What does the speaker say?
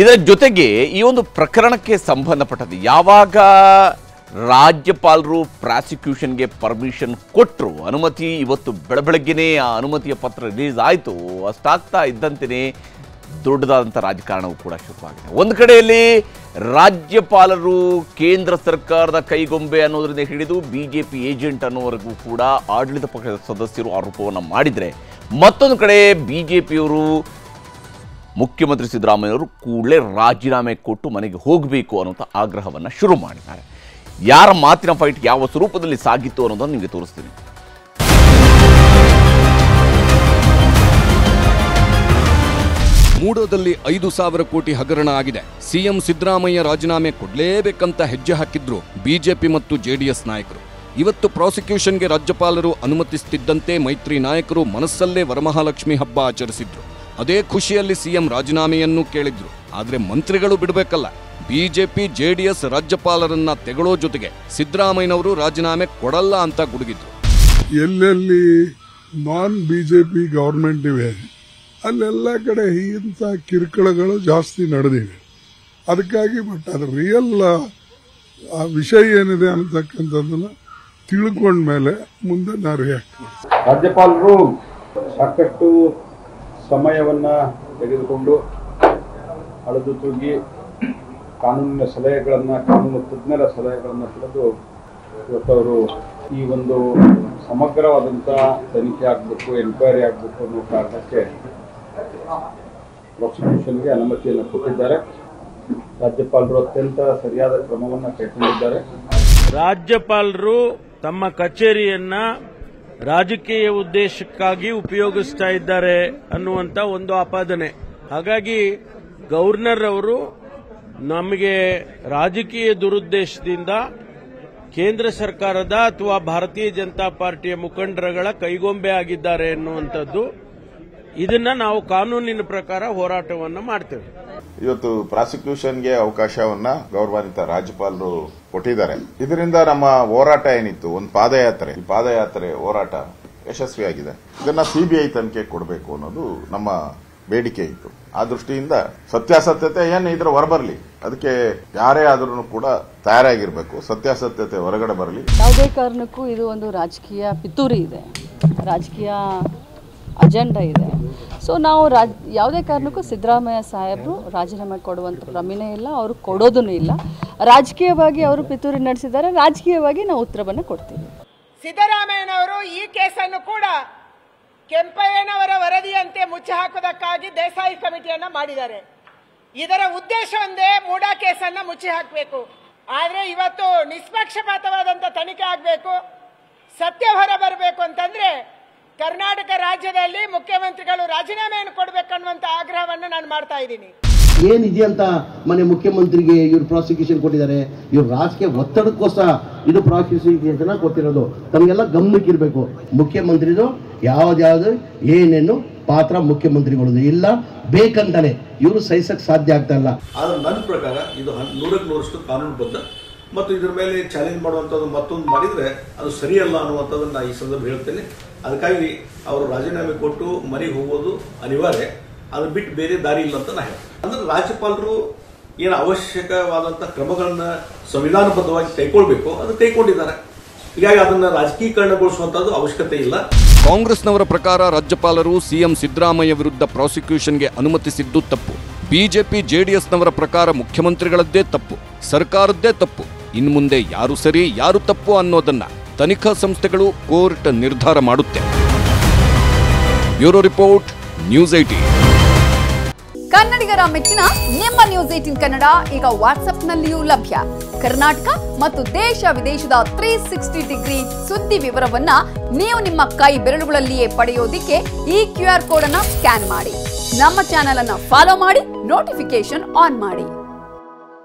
ಇದರ ಜೊತೆಗೆ ಈ ಒಂದು ಪ್ರಕರಣಕ್ಕೆ ಸಂಬಂಧಪಟ್ಟದ್ದು, ಯಾವಾಗ ರಾಜ್ಯಪಾಲರು ಪ್ರಾಸಿಕ್ಯೂಷನ್ಗೆ ಪರ್ಮಿಷನ್ ಕೊಟ್ಟರು ಅನುಮತಿ ಇವತ್ತು ಬೆಳಬೆಳಗ್ಗೆನೇ ಆ ಅನುಮತಿಯ ಪತ್ರ ರಿಲೀಸ್ ಆಯಿತು, ಅಷ್ಟಾಗ್ತಾ ಇದ್ದಂತೆಯೇ ದೊಡ್ಡದಾದಂಥ ರಾಜಕಾರಣವು ಕೂಡ ಶುರುವಾಗಿದೆ. ಒಂದು ಕಡೆಯಲ್ಲಿ ರಾಜ್ಯಪಾಲರು ಕೇಂದ್ರ ಸರ್ಕಾರದ ಕೈಗೊಂಬೆ ಅನ್ನೋದರಿಂದ ಹಿಡಿದು ಬಿ ಜೆ ಪಿ ಏಜೆಂಟ್ ಅನ್ನೋವರೆಗೂ ಕೂಡ ಆಡಳಿತ ಪಕ್ಷದ ಸದಸ್ಯರು ಆರೋಪವನ್ನು ಮಾಡಿದರೆ, ಮತ್ತೊಂದು ಕಡೆ ಬಿ ಜೆ ಪಿಯವರು ಮುಖ್ಯಮಂತ್ರಿ ಸಿದ್ದರಾಮಯ್ಯವರು ಕೂಡಲೇ ರಾಜೀನಾಮೆ ಕೊಟ್ಟು ಮನೆಗೆ ಹೋಗಬೇಕು ಅನ್ನುವಂಥ ಆಗ್ರಹವನ್ನು ಶುರು ಮಾಡಿದ್ದಾರೆ. ಯಾರ ಮಾತಿನ ಫೈಟ್ ಯಾವ ಸ್ವರೂಪದಲ್ಲಿ ಸಾಗಿತ್ತು ಅನ್ನೋದನ್ನು ನಿಮಗೆ ತೋರಿಸ್ತೀನಿ. ಮೂಡೋದಲ್ಲಿ ಐದು ಸಾವಿರ ಕೋಟಿ ಹಗರಣ ಆಗಿದೆ. ಸಿಎಂ ಸಿದ್ದರಾಮಯ್ಯ ರಾಜೀನಾಮೆ ಕೊಡಲೇಬೇಕಂತ ಹೆಜ್ಜೆ ಹಾಕಿದ್ರು ಬಿಜೆಪಿ ಮತ್ತು ಜೆಡಿಎಸ್ ನಾಯಕರು. ಇವತ್ತು ಪ್ರಾಸಿಕ್ಯೂಷನ್ಗೆ ರಾಜ್ಯಪಾಲರು ಅನುಮತಿಸುತ್ತಿದ್ದಂತೆ ಮೈತ್ರಿ ನಾಯಕರು ಮನಸ್ಸಲ್ಲೇ ವರಮಹಾಲಕ್ಷ್ಮಿ ಹಬ್ಬ ಆಚರಿಸಿದ್ರು. ಅದೇ ಖುಷಿಯಲ್ಲಿ ಸಿಎಂ ರಾಜೀನಾಮೆಯನ್ನು ಕೇಳಿದ್ರು. ಆದರೆ ಮಂತ್ರಿಗಳು ಬಿಡಬೇಕಲ್ಲ. ಬಿಜೆಪಿ ಜೆಡಿಎಸ್ ರಾಜ್ಯಪಾಲರನ್ನ ತೆಗಳೋ ಜೊತೆಗೆ ಸಿದ್ದರಾಮಯ್ಯನವರು ರಾಜೀನಾಮೆ ಕೊಡಲ್ಲ ಅಂತ ಗುಡುಗಿದ್ರು. ಎಲ್ಲೆಲ್ಲಿ ನಾನ್ ಬಿಜೆಪಿ ಗವರ್ಮೆಂಟ್ ಇವೆ ಅಲ್ಲೆಲ್ಲ ಕಡೆ ಇಂಥ ಕಿರುಕುಳಗಳು ಜಾಸ್ತಿ ನಡೆದಿವೆ. ಅದಕ್ಕಾಗಿ ಬಟ್ ಅದು ರಿಯಲ್ ಆ ವಿಷಯ ಏನಿದೆ ಅನ್ನತಕ್ಕಂಥದ್ದನ್ನ ತಿಳ್ಕೊಂಡ್ಮೇಲೆ ಮುಂದೆ ನಾ ರಿಯಾಕ್ಟ್ ರಾಜ್ಯಪಾಲರು ಸಾಕಷ್ಟು ಸಮಯವನ್ನ ತೆಗೆದುಕೊಂಡು ಅಳೆದು ತೂಗಿ ಕಾನೂನಿನ ಸಲಹೆಗಳನ್ನು, ಕಾನೂನು ತಜ್ಞರ ಸಲಹೆಗಳನ್ನು ಪಡೆದು ಇವತ್ತು ಅವರು ಈ ಒಂದು ಸಮಗ್ರವಾದಂಥ ತನಿಖೆ ಆಗಬೇಕು ಎನ್ಕ್ವೈರಿ ಆಗಬೇಕು ಅನ್ನೋ ಕಾರಣಕ್ಕೆ ಪ್ರಾಸಿಕ್ಯೂಷನ್ಗೆ ಅನುಮತಿಯನ್ನು ಕೊಟ್ಟಿದ್ದಾರೆ. ರಾಜ್ಯಪಾಲರು ಅತ್ಯಂತ ಸರಿಯಾದ ಕ್ರಮವನ್ನು ಕೈಗೊಂಡಿದ್ದಾರೆ. ರಾಜ್ಯಪಾಲರು ತಮ್ಮ ಕಚೇರಿಯನ್ನ ರಾಜಕೀಯ ಉದ್ದೇಶಕ್ಕಾಗಿ ಉಪಯೋಗಿಸ್ತಾ ಇದ್ದಾರೆ ಅನ್ನುವಂತ ಒಂದು ಆಪಾದನೆ. ಹಾಗಾಗಿ ಗವರ್ನರ್ ಅವರು ನಮಗೆ ರಾಜಕೀಯ ದುರುದ್ದೇಶದಿಂದ ಕೇಂದ್ರ ಸರ್ಕಾರದ ಅಥವಾ ಭಾರತೀಯ ಜನತಾ ಪಾರ್ಟಿಯ ಮುಖಂಡರುಗಳ ಕೈಗೊಂಬೆ ಆಗಿದ್ದಾರೆ ಎನ್ನುವಂಥದ್ದು ಇದನ್ನ ನಾವು ಕಾನೂನಿನ ಪ್ರಕಾರ ಹೋರಾಟವನ್ನು ಮಾಡ್ತೇವೆ. ಇವತ್ತು ಪ್ರಾಸಿಕ್ಯೂಷನ್ಗೆ ಅವಕಾಶವನ್ನ ಗೌರವಾನ್ವಿತ ರಾಜ್ಯಪಾಲರು ಕೊಟ್ಟಿದ್ದಾರೆ. ಇದರಿಂದ ನಮ್ಮ ಹೋರಾಟ ಏನಿತ್ತು? ಒಂದು ಪಾದಯಾತ್ರೆ. ಈ ಪಾದಯಾತ್ರೆ ಹೋರಾಟ ಯಶಸ್ವಿಯಾಗಿದೆ. ಇದನ್ನ ಸಿಬಿಐ ತನಿಖೆ ಕೊಡಬೇಕು ಅನ್ನೋದು ನಮ್ಮ ಬೇಡಿಕೆ ಇತ್ತು. ಆ ದೃಷ್ಟಿಯಿಂದ ಸತ್ಯಾಸತ್ಯತೆ ಏನು ಇದ್ರ ಹೊರಬರಲಿ. ಅದಕ್ಕೆ ಯಾರೇ ಆದ್ರೂ ಕೂಡ ತಯಾರಾಗಿರ್ಬೇಕು. ಸತ್ಯಾಸತ್ಯತೆ ಹೊರಗಡೆ ಬರಲಿ. ಯಾವುದೇ ಕಾರಣಕ್ಕೂ ಇದು ಒಂದು ರಾಜಕೀಯ ಪಿತೂರಿ ಇದೆ. ರಾಜಕೀಯ ಅಜೆಂಡಾ ಇದೆ. ಸೊ ನಾವು ರಾಜ್, ಯಾವುದೇ ಕಾರಣಕ್ಕೂ ಸಿದ್ದರಾಮಯ್ಯ ಸಾಹೇಬರು ರಾಜೀನಾಮೆ ಕೊಡುವಂಥ ಕ್ರಮೇ ಇಲ್ಲ, ಅವರು ಕೊಡೋದೂ ಇಲ್ಲ. ರಾಜಕೀಯವಾಗಿ ಅವರು ಪಿತೂರಿ ನಡೆಸಿದ್ದಾರೆ, ರಾಜಕೀಯವಾಗಿ ನಾವು ಉತ್ತರವನ್ನು ಕೊಡ್ತೀವಿ. ಸಿದ್ದರಾಮಯ್ಯನವರು ಈ ಕೇಸನ್ನು ಕೂಡ ಕೆಂಪಯ್ಯನವರ ವರದಿಯಂತೆ ಮುಚ್ಚಿ ಹಾಕುವುದಕ್ಕಾಗಿ ದೇಸಾಯಿ ಕಮಿಟಿಯನ್ನ ಮಾಡಿದ್ದಾರೆ. ಇದರ ಉದ್ದೇಶ ಒಂದೇ ಮೂಡಾ ಕೇಸನ್ನ ಮುಚ್ಚಿ ಹಾಕಬೇಕು. ಆದರೆ ಇವತ್ತು ನಿಷ್ಪಕ್ಷಪಾತವಾದಂಥ ತನಿಖೆ ಆಗಬೇಕು ಸತ್ಯ ಹೊರ ಬರಬೇಕು ಅಂತಂದ್ರೆ ಕರ್ನಾಟಕ ರಾಜ್ಯದಲ್ಲಿ ಮುಖ್ಯಮಂತ್ರಿಗಳು ರಾಜೀನಾಮೆಯನ್ನು ಕೊಡಬೇಕನ್ನುವಂತ ಆಗ್ರಹವನ್ನು ನಾನು ಮಾಡ್ತಾ ಇದ್ದೀನಿ. ಏನಿದೆ ಅಂತ ಮನೆ ಮುಖ್ಯಮಂತ್ರಿಗೆ ಇವ್ರು ಪ್ರಾಸಿಕ್ಯೂಷನ್ ಕೊಟ್ಟಿದ್ದಾರೆ ಇವ್ರು ರಾಜಕೀಯ ಒತ್ತಡಕ್ಕೋಸ್ಕರ ಇದು ಪ್ರಾಸಿಕ್ಯೂಷನ್ ಕೊಟ್ಟಿರೋದು ತಮಗೆಲ್ಲ ಗಮನಕ್ಕಿರಬೇಕು ಮುಖ್ಯಮಂತ್ರಿದು ಯಾವ್ದಾವುದು ಏನೇನು ಪಾತ್ರ ಮುಖ್ಯಮಂತ್ರಿಗಳದು ಇಲ್ಲ ಬೇಕಂತಾನೆ ಇವರು ಸಹಿಸಕ್ಕೆ ಸಾಧ್ಯ ಆಗ್ತಾ ಇಲ್ಲ. ಆದ್ರೆ ನನ್ನ ಪ್ರಕಾರ ಇದು ನೂರಕ್ಕೆ ನೂರಷ್ಟು ಕಾನೂನುಬದ್ಧ ಮತ್ತು ಇದ್ರ ಮೇಲೆ ಚಾಲೆಂಜ್ ಮಾಡುವಂಥದ್ದು ಮತ್ತೊಂದು ಮಾಡಿದ್ರೆ ಅದು ಸರಿಯಲ್ಲ ಅನ್ನುವಂಥದ್ದನ್ನು ನಾನು ಈ ಸಂದರ್ಭ ಹೇಳ್ತೇನೆ. ಅದಕ್ಕಾಗಿ ಅವರು ರಾಜೀನಾಮೆ ಕೊಟ್ಟು ಮನೆಗೆ ಹೋಗೋದು ಅನಿವಾರ್ಯ. ಅದನ್ನ ಬಿಟ್ಟು ಬೇರೆ ದಾರಿ ಇಲ್ಲ ಅಂತ ನಾನು ಹೇಳ್ತೇನೆ. ಅಂದ್ರೆ ರಾಜ್ಯಪಾಲರು ಏನು ಅವಶ್ಯಕವಾದಂಥ ಕ್ರಮಗಳನ್ನ ಸಂವಿಧಾನಬದ್ಧವಾಗಿ ಕೈಗೊಳ್ಬೇಕು, ಅದು ಕೈಗೊಂಡಿದ್ದಾರೆ. ಹೀಗಾಗಿ ಅದನ್ನ ರಾಜಕೀಕರಣಗೊಳಿಸುವಂಥದ್ದು ಅವಶ್ಯಕತೆ ಇಲ್ಲ. ಕಾಂಗ್ರೆಸ್ನವರ ಪ್ರಕಾರ ರಾಜ್ಯಪಾಲರು ಸಿಎಂ ಸಿದ್ದರಾಮಯ್ಯ ವಿರುದ್ಧ ಪ್ರಾಸಿಕ್ಯೂಷನ್ಗೆ ಅನುಮತಿಸಿದ್ದು ತಪ್ಪು. ಬಿಜೆಪಿ, ಜೆಡಿಎಸ್ನವರ ಪ್ರಕಾರ ಮುಖ್ಯಮಂತ್ರಿಗಳದ್ದೇ ತಪ್ಪು. ಸರ್ಕಾರದ್ದೇ ತಪ್ಪು. ಇನ್ನು ಮುಂದೆ ಯಾರು ಸರಿ, ಯಾರು ತಪ್ಪು ಅನ್ನೋದನ್ನ ತನಿಖಾ ಸಂಸ್ಥೆಗಳು ಕೋರ್ಟ್ ನಿರ್ಧಾರ ಮಾಡುತ್ತೆ. Bureau report, news IT. ಕನ್ನಡಿಗರ ಮೆಚ್ಚಿನ ನಿಮ್ಮ ನ್ಯೂಸ್ ಏಟಿನ್ ಕನ್ನಡ ಈಗ ವಾಟ್ಸ್ಆಪ್ನಲ್ಲಿಯೂ ಲಭ್ಯ. ಕರ್ನಾಟಕ ಮತ್ತು ದೇಶ ವಿದೇಶದ ತ್ರೀ ಸಿಕ್ಸ್ಟಿ ಡಿಗ್ರಿ ಸುದ್ದಿ ವಿವರವನ್ನ ನೀವು ನಿಮ್ಮ ಕೈ ಬೆರಳುಗಳಲ್ಲಿಯೇ ಪಡೆಯೋದಿಕ್ಕೆ ಈ ಕ್ಯೂ ಆರ್ ಕೋಡ್ ಅನ್ನ ಸ್ಕ್ಯಾನ್ ಮಾಡಿ. ನಮ್ಮ ಚಾನೆಲ್ ಅನ್ನ ಫಾಲೋ ಮಾಡಿ ನೋಟಿಫಿಕೇಶನ್ ಆನ್ ಮಾಡಿ.